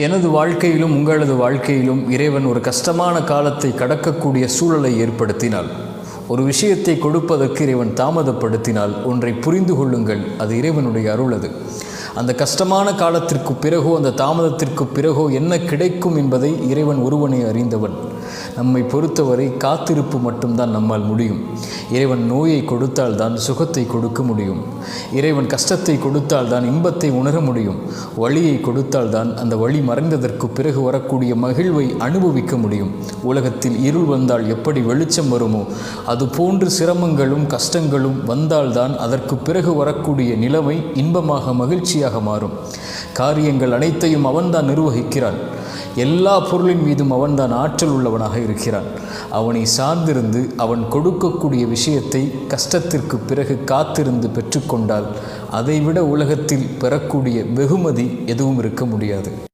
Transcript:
எனது வாழ்க்கையிலும் உங்களது வாழ்க்கையிலும் இறைவன் ஒரு கஷ்டமான காலத்தை கடக்கக்கூடிய சூழலை ஏற்படுத்தினால் ஒரு விஷயத்தை கொடுப்பதற்கு இறைவன் தாமதப்படுத்தினால் ஒன்றை புரிந்து கொள்ளுங்கள். அது இறைவனுடைய அருள் அது. அந்த கஷ்டமான காலத்திற்கு பிறகோ அந்த தாமதத்திற்கு பிறகோ என்ன கிடைக்கும் என்பதை இறைவன் ஒருவனை அறிந்தவன். நம்மை பொறுத்தவரை காத்திருப்பு மட்டும்தான் நம்மால் முடியும். இறைவன் நோயை கொடுத்தால் தான் சுகத்தை கொடுக்க முடியும். இறைவன் கஷ்டத்தை கொடுத்தால் தான் இன்பத்தை உணர முடியும். வழியை கொடுத்தால் தான் அந்த வழி மறைந்ததற்கு பிறகு வரக்கூடிய மகிழ்வை அனுபவிக்க முடியும். உலகத்தில் இருள் வந்தால் எப்படி வெளிச்சம் வருமோ அதுபோன்று சிரமங்களும் கஷ்டங்களும் வந்தால்தான் அதற்கு பிறகு வரக்கூடிய நிலைமை இன்பமாக மகிழ்ச்சி மகிழ்ச்சியாக மாறும். காரியங்கள் அனைத்தையும் அவன்தான் நிர்வகிக்கிறான். எல்லா பொருளின் மீதும் அவன்தான் ஆற்றல் உள்ளவனாக இருக்கிறான். அவனை சார்ந்திருந்து அவன் கொடுக்கக்கூடிய விஷயத்தை கஷ்டத்திற்கு பிறகு காத்திருந்து பெற்றுக்கொண்டால் அதைவிட உலகத்தில் பெறக்கூடிய வெகுமதி எதுவும் இருக்க முடியாது.